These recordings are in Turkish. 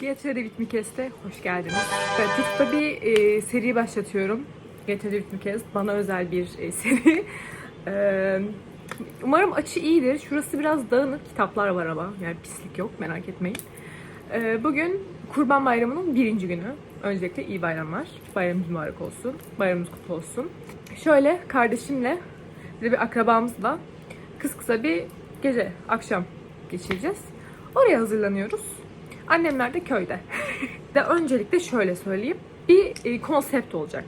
GTR'de Bitmikes'te hoş geldiniz. Evet, YouTube'da bir e, seri başlatıyorum. GTR'de Bitmikes bana özel bir e, seri. E, umarım açı iyidir. Şurası biraz dağınık. Kitaplar var ama. Yani pislik yok merak etmeyin. E, bugün Kurban Bayramı'nın birinci günü. Öncelikle iyi bayramlar. Bayramımız mübarek olsun. Bayramımız kutlu olsun. Şöyle kardeşimle bir de bir akrabamızla kız kısa bir gece, akşam geçireceğiz. Oraya hazırlanıyoruz. Annemler de köyde. de öncelikle şöyle söyleyeyim. Bir e, konsept olacak.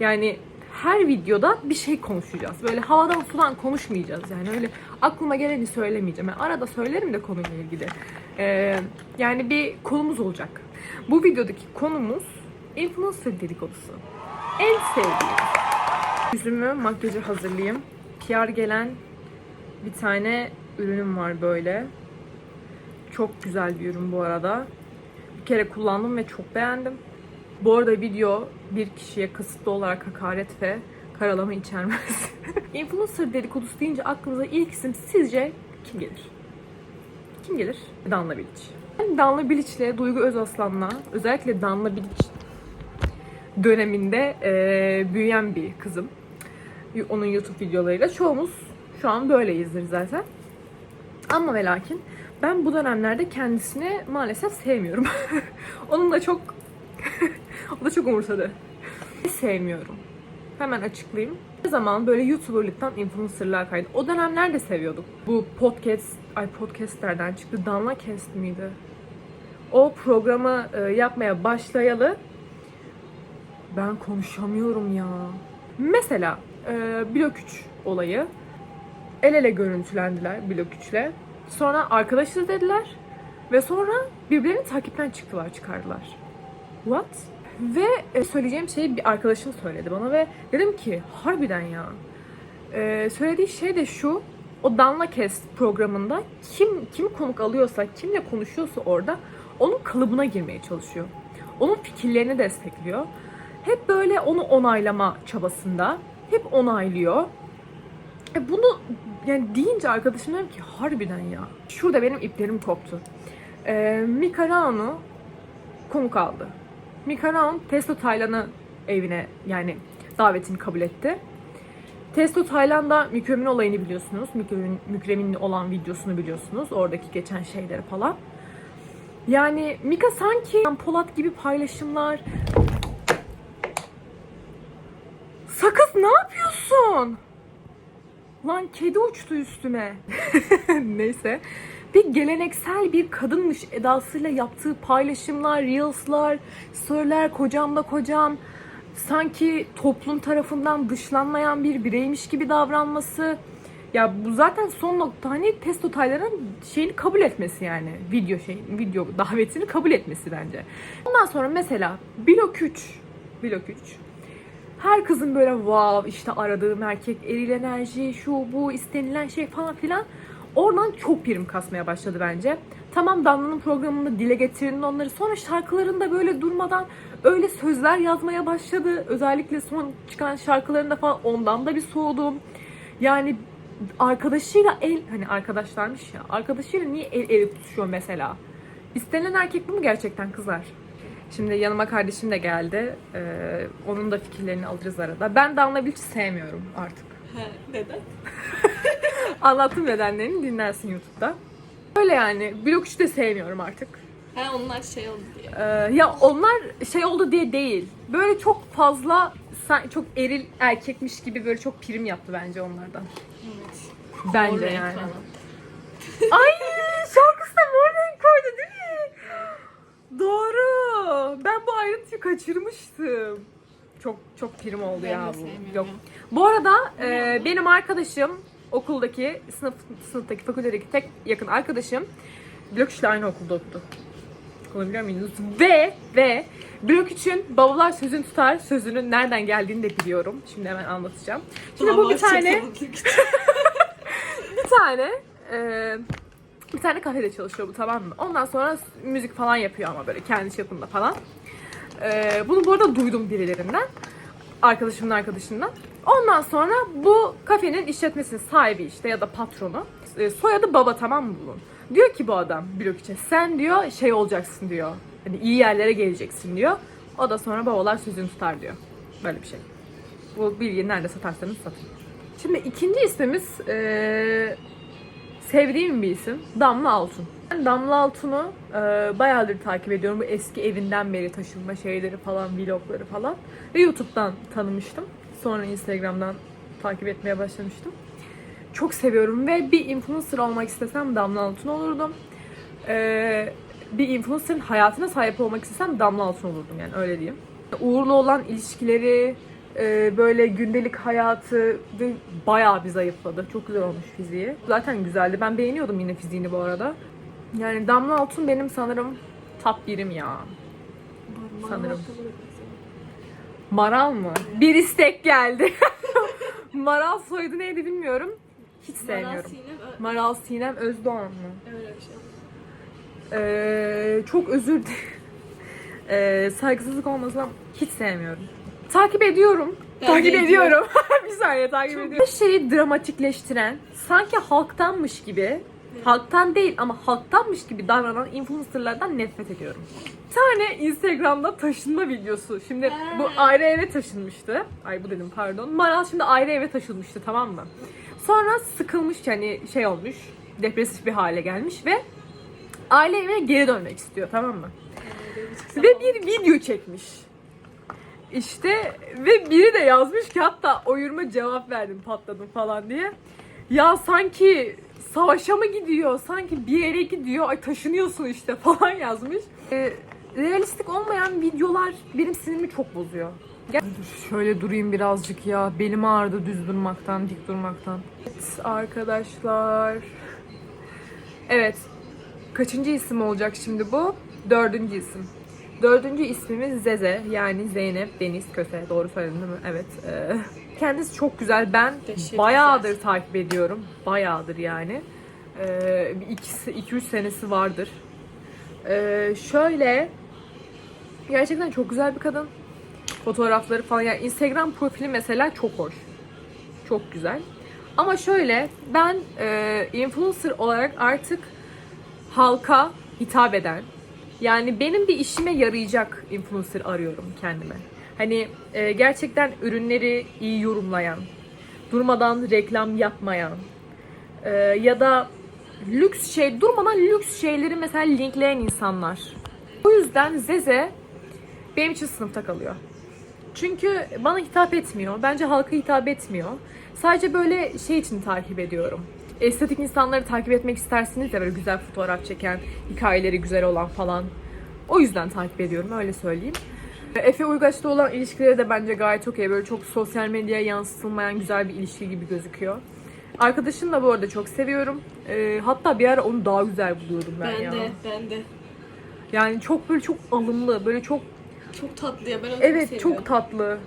Yani her videoda bir şey konuşacağız. Böyle havadan sudan konuşmayacağız. Yani öyle aklıma geleni söylemeyeceğim. Yani arada söylerim de konuyla ilgili. Ee, yani bir konumuz olacak. Bu videodaki konumuz influencer dedikodusu. En sevdiğim. Yüzümü, makyajı hazırlayayım. PR gelen bir tane ürünüm var böyle. Çok güzel bir ürün bu arada. Bir kere kullandım ve çok beğendim. Bu arada video bir kişiye kasıtlı olarak hakaret ve karalama içermez. Influencer dedikodusu deyince aklınıza ilk isim sizce kim gelir? Kim gelir? Danla Bilic. Ben Danla Bilic'le Duygu Özaslan'la özellikle Danla Bilic döneminde eee, büyüyen bir kızım. Onun YouTube videolarıyla. Çoğumuz şu an böyleyizdir zaten. Ama ve lakin ben bu dönemlerde kendisini maalesef sevmiyorum. Onun da çok o da çok umursadı. Sevmiyorum. Hemen açıklayayım. Ne zaman böyle YouTuber'lıktan influencer'lığa kaydı. O dönemler de seviyorduk. Bu podcast, ay podcastlerden çıktı. Damla Cast miydi? O programı e, yapmaya başlayalı ben konuşamıyorum ya. Mesela e, Blok 3 olayı. El ele görüntülendiler Blok 3'le. Sonra arkadaşız dediler. Ve sonra birbirlerini takipten çıktılar, çıkardılar. What? Ve e, söyleyeceğim şeyi bir arkadaşım söyledi bana ve dedim ki harbiden ya. E, söylediği şey de şu. O Danla Kes programında kim kim konuk alıyorsa, kimle konuşuyorsa orada onun kalıbına girmeye çalışıyor. Onun fikirlerini destekliyor. Hep böyle onu onaylama çabasında. Hep onaylıyor. E bunu yani deyince arkadaşım dedim ki harbiden ya. Şurada benim iplerim koptu. E, Mika Raon'u konuk aldı. Mika Raon Testo Taylan'ı evine yani davetini kabul etti. Testo Tayland'da Mükremin olayını biliyorsunuz. Mükremin, Mükremin'le olan videosunu biliyorsunuz. Oradaki geçen şeyleri falan. Yani Mika sanki Polat gibi paylaşımlar. Sakız ne yapıyorsun? Lan kedi uçtu üstüme. Neyse. Bir geleneksel bir kadınmış edasıyla yaptığı paylaşımlar, reels'lar, söyler kocamla kocam. Sanki toplum tarafından dışlanmayan bir bireymiş gibi davranması. Ya bu zaten son nokta hani testo Taylan'ın şeyini kabul etmesi yani. Video şey, video davetini kabul etmesi bence. Ondan sonra mesela Blok 3. Blok 3 her kızın böyle wow işte aradığım erkek eril enerji şu bu istenilen şey falan filan oradan çok prim kasmaya başladı bence. Tamam Damla'nın programında dile getirin onları sonra şarkılarında böyle durmadan öyle sözler yazmaya başladı. Özellikle son çıkan şarkılarında falan ondan da bir soğudum. Yani arkadaşıyla el hani arkadaşlarmış ya arkadaşıyla niye el ele tutuşuyor mesela? İstenilen erkek bu mu gerçekten kızlar? Şimdi yanıma kardeşim de geldi. Ee, onun da fikirlerini alırız arada. Ben Damla Bilic'i sevmiyorum artık. He, neden? Anlattım nedenlerini dinlersin YouTube'da. Öyle yani. Blok 3'ü de sevmiyorum artık. He onlar şey oldu diye. Ee, ya onlar şey oldu diye değil. Böyle çok fazla çok eril erkekmiş gibi böyle çok prim yaptı bence onlardan. Evet. Bence renk yani. falan. Ay şarkısı da mor renk koydu değil mi? Doğru. Ben bu ayrıntıyı kaçırmıştım. Çok çok prim oldu Ben ya bu. Yok. Bu arada e, benim arkadaşım okuldaki sınıf sınıftaki fakültedeki tek yakın arkadaşım Blok 3'le aynı okulda okudu. Onu biliyor muydunuz? Ve ve Blok 3'ün babalar sözünü tutar sözünün nereden geldiğini de biliyorum. Şimdi hemen anlatacağım. Şimdi bu bir tane bir tane e, bir tane kafede çalışıyor bu tamam mı? Ondan sonra müzik falan yapıyor ama böyle kendi çapında falan. E, bunu bu arada duydum birilerinden. Arkadaşımın arkadaşından. Ondan sonra bu kafenin işletmesinin sahibi işte ya da patronu. E, soyadı baba tamam mı bunun? Diyor ki bu adam blok için sen diyor şey olacaksın diyor. Hani iyi yerlere geleceksin diyor. O da sonra babalar sözünü tutar diyor. Böyle bir şey. Bu bilgiyi nerede satarsanız satın. Şimdi ikinci ismimiz eee, sevdiğim bir isim. Damla Altun. Ben Damla Altun'u eee, bayağıdır takip ediyorum. Bu eski evinden beri taşınma şeyleri falan, vlogları falan. Ve YouTube'dan tanımıştım. Sonra Instagram'dan takip etmeye başlamıştım. Çok seviyorum ve bir influencer olmak istesem Damla Altun olurdum. Eee, bir influencer'ın hayatına sahip olmak istesem Damla Altun olurdum yani öyle diyeyim. Uğurlu olan ilişkileri, e, böyle gündelik hayatı ve bayağı bir zayıfladı. Çok güzel olmuş fiziği. Zaten güzeldi. Ben beğeniyordum yine fiziğini bu arada. Yani Damla Altun benim sanırım top birim ya. Sanırım. Maral mı? Bir istek geldi. Maral soyadı neydi bilmiyorum. Hiç sevmiyorum. Maral Sinem Özdoğan mı? Öyle bir şey. Ee, çok özür dilerim. Ee, saygısızlık olmasın ama hiç sevmiyorum. Takip ediyorum. Takip ediyorum. bir saniye takip ediyorum. Her şeyi dramatikleştiren, sanki halktanmış gibi, halktan değil ama halktanmış gibi davranan influencerlardan nefret ediyorum. Bir tane Instagram'da taşınma videosu. Şimdi bu ayrı eve taşınmıştı. Ay bu dedim pardon. Maral şimdi ayrı eve taşınmıştı tamam mı? Sonra sıkılmış yani şey olmuş. Depresif bir hale gelmiş ve aile evine geri dönmek istiyor tamam mı? Ve bir video çekmiş. İşte ve biri de yazmış ki hatta oyurma cevap verdim patladım falan diye. Ya sanki savaşa mı gidiyor? Sanki bir yere gidiyor. Ay taşınıyorsun işte falan yazmış. Ee, realistik olmayan videolar benim sinirimi çok bozuyor. Gel- Dur, şöyle durayım birazcık ya. Belim ağrıdı düz durmaktan, dik durmaktan. Evet arkadaşlar. Evet. Kaçıncı isim olacak şimdi bu? Dördüncü isim. Dördüncü ismimiz Zeze yani Zeynep Deniz Köse. Doğru söyledim değil mi? Evet. Ee, kendisi çok güzel. Ben Teşekkürler. bayağıdır takip ediyorum. Bayağıdır yani. Ee, ikisi, iki üç senesi vardır. Ee, şöyle gerçekten çok güzel bir kadın. Fotoğrafları falan yani Instagram profili mesela çok hoş. Çok güzel. Ama şöyle ben e, influencer olarak artık halka hitap eden yani benim bir işime yarayacak influencer arıyorum kendime. Hani e, gerçekten ürünleri iyi yorumlayan, durmadan reklam yapmayan e, ya da lüks şey durmadan lüks şeyleri mesela linkleyen insanlar. O yüzden Zeze benim için sınıfta kalıyor. Çünkü bana hitap etmiyor. Bence halka hitap etmiyor. Sadece böyle şey için takip ediyorum. Estetik insanları takip etmek istersiniz ya böyle güzel fotoğraf çeken, hikayeleri güzel olan falan. O yüzden takip ediyorum öyle söyleyeyim. Efe Uygaç'ta olan ilişkileri de bence gayet okey. Böyle çok sosyal medyaya yansıtılmayan güzel bir ilişki gibi gözüküyor. Arkadaşını da bu arada çok seviyorum. Ee, hatta bir ara onu daha güzel buluyordum ben, Ben ya. de, ben de. Yani çok böyle çok alımlı, böyle çok Çok tatlı ya ben onu Evet çok çok seviyorum. tatlı.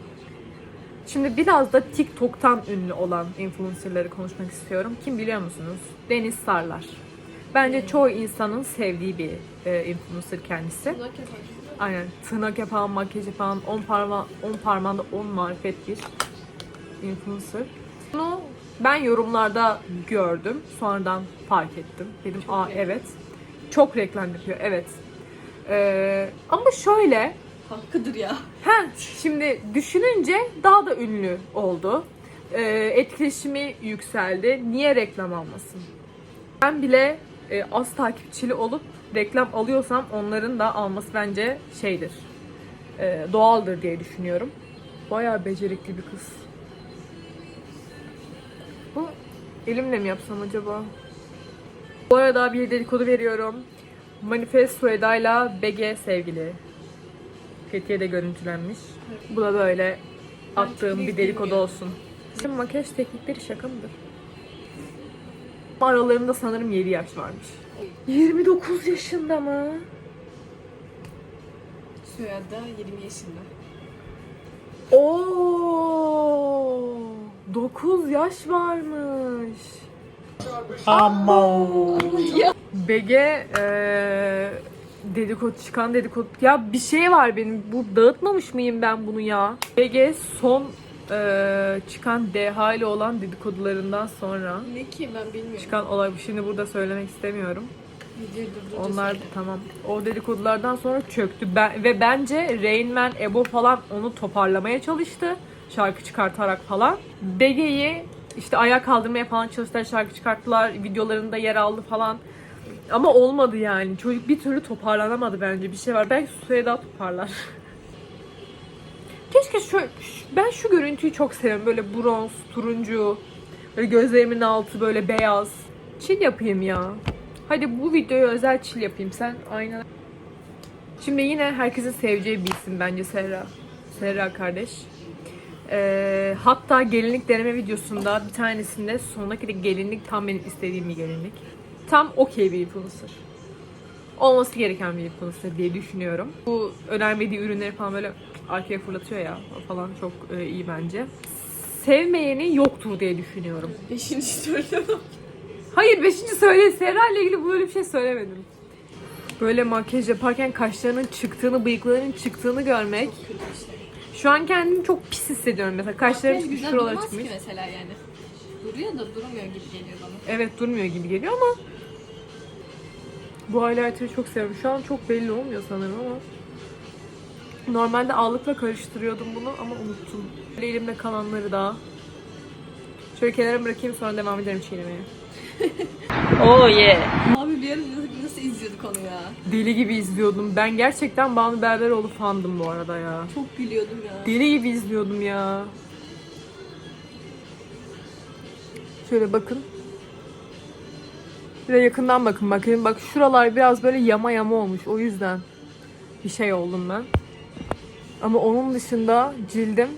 Şimdi biraz da TikTok'tan ünlü olan influencerları konuşmak istiyorum. Kim biliyor musunuz? Deniz Sarlar. Bence çoğu insanın sevdiği bir e, influencer kendisi. Aynen. Tırnak yapan, makyaj yapan, 10 parma 10 parmağında 10 marifet bir influencer. Bunu ben yorumlarda gördüm. Sonradan fark ettim. Dedim aa evet. Çok reklam yapıyor. Evet. Ee, ama şöyle Hakkıdır ya. Ha, şimdi düşününce daha da ünlü oldu. Ee, etkileşimi yükseldi. Niye reklam almasın? Ben bile e, az takipçili olup reklam alıyorsam onların da alması bence şeydir. e, doğaldır diye düşünüyorum. Bayağı becerikli bir kız. Bu elimle mi yapsam acaba? Bu arada bir dedikodu veriyorum. Manifesto Eda'yla BG sevgili. Fethiye'de görüntülenmiş. Bu da böyle attığım bir dedikodu olsun. Şimdi makyaj teknikleri şaka mıdır? Aralarında sanırım 7 yaş varmış. 29 yaşında mı? Soyadı 20 yaşında. Oo! 9 yaş varmış. BG eee dedikodu çıkan dedikodu. Ya bir şey var benim. Bu dağıtmamış mıyım ben bunu ya? BG son eee, çıkan DH ile olan dedikodularından sonra Ne ki ben bilmiyorum. çıkan olay. Şimdi burada söylemek istemiyorum. Videoyu durduracağız. Onlar tamam. O dedikodulardan sonra çöktü. Ben, ve bence Rain Man, Ebo falan onu toparlamaya çalıştı. Şarkı çıkartarak falan. Bege'yi işte ayağa kaldırmaya falan çalıştılar. Şarkı çıkarttılar. Videolarında yer aldı falan. Ama olmadı yani. Çocuk bir türlü toparlanamadı bence. Bir şey var. Belki Suya daha toparlar. Keşke şu, ben şu görüntüyü çok seviyorum. Böyle bronz, turuncu, böyle gözlerimin altı böyle beyaz. Çil yapayım ya. Hadi bu videoya özel çil yapayım. Sen aynen. Şimdi yine herkesin seveceği bir isim bence Serra. Serra kardeş. Ee, hatta gelinlik deneme videosunda bir tanesinde sondaki de gelinlik tam benim istediğim bir gelinlik. Tam okey bir influencer. Olması gereken bir influencer diye düşünüyorum. Bu önermediği ürünleri falan böyle arkaya fırlatıyor ya falan çok e, iyi bence. Sevmeyeni yoktur diye düşünüyorum. Beşinci söylüyorum. Hayır beşinci söyle. Serra ile ilgili böyle bir şey söylemedim. Böyle makyaj yaparken kaşlarının çıktığını, bıyıklarının çıktığını görmek. İşte. Şu an kendimi çok pis hissediyorum mesela. Kaşlarım çıkmış, şuralara çıkmış. mesela yani. Duruyor da durmuyor gibi geliyor bana. Evet durmuyor gibi geliyor ama bu highlighter'ı çok seviyorum. Şu an çok belli olmuyor sanırım ama normalde ağlıkla karıştırıyordum bunu ama unuttum. Böyle elimde kalanları da şöyle kenara bırakayım sonra devam ederim çiğnemeye. oh yeah. Abi bir ara nasıl, izliyorduk onu ya? Deli gibi izliyordum. Ben gerçekten Banu Berberoğlu fandım bu arada ya. Çok gülüyordum ya. Deli gibi izliyordum ya. Şöyle bakın. Bir de yakından bakın bakayım. Bak şuralar biraz böyle yama yama olmuş. O yüzden bir şey oldum ben. Ama onun dışında cildim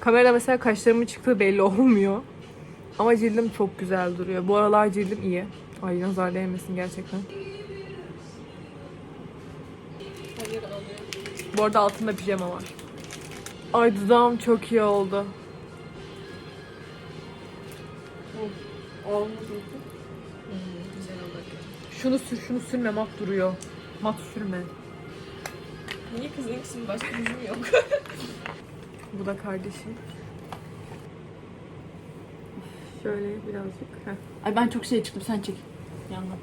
kamerada mesela kaşlarımın çıktığı belli olmuyor. Ama cildim çok güzel duruyor. Bu aralar cildim iyi. Ay nazar değmesin gerçekten. Bu arada altında pijama var. Ay dudağım çok iyi oldu. Hmm, güzel oldu. Şunu sür, şunu sürme mat duruyor. Mat sürme. Niye kızın kızın başka yüzüm yok? Bu da kardeşim. Şöyle birazcık. heh. Ay ben çok şey çıktım sen çek. Yandan.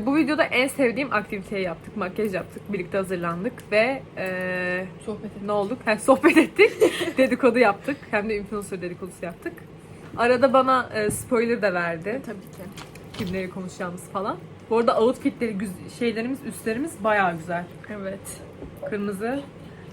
Bu videoda en sevdiğim aktiviteyi yaptık. Makyaj yaptık. Birlikte hazırlandık ve eee, Sohbet et. ne olduk? Hem sohbet ettik. dedikodu yaptık. Hem de influencer dedikodusu yaptık. Arada bana e, spoiler da verdi. Tabii ki. Kimleri konuşacağımız falan. Bu arada outfitleri, güz- şeylerimiz, üstlerimiz bayağı güzel. Evet. Kırmızı.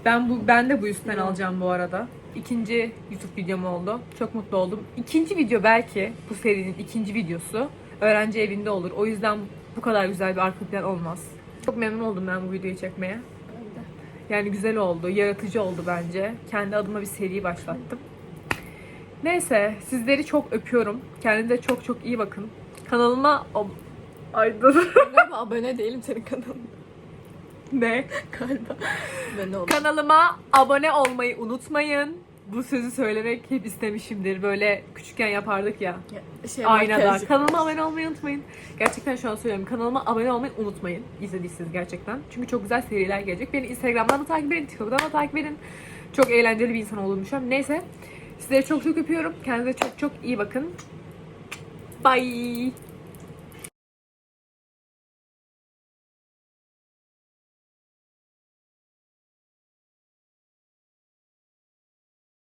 Ben bu ben de bu üstten Hı. alacağım bu arada. İkinci YouTube videom oldu. Çok mutlu oldum. İkinci video belki bu serinin ikinci videosu öğrenci evinde olur. O yüzden bu kadar güzel bir arka plan olmaz. Çok memnun oldum ben bu videoyu çekmeye. Yani güzel oldu, yaratıcı oldu bence. Kendi adıma bir seri başlattım. Neyse, sizleri çok öpüyorum. Kendinize çok çok iyi bakın. Kanalıma ab- Ay dur. Galiba abone değilim senin kanalına. ne? Galiba. Ben de. Kanalıma abone olmayı unutmayın. Bu sözü söylemek hep istemişimdir. Böyle küçükken yapardık ya. Şey, Aynada. makyaj- Kanalıma abone olmayı unutmayın. Gerçekten şu an söylüyorum. Kanalıma abone olmayı unutmayın. İzlediyseniz gerçekten. Çünkü çok güzel seriler gelecek. Beni Instagram'dan da takip edin. TikTok'tan da takip edin. Çok eğlenceli bir insan olduğumu düşünüyorum. Neyse. Sizleri çok çok öpüyorum. Kendinize çok çok iyi bakın. Bye.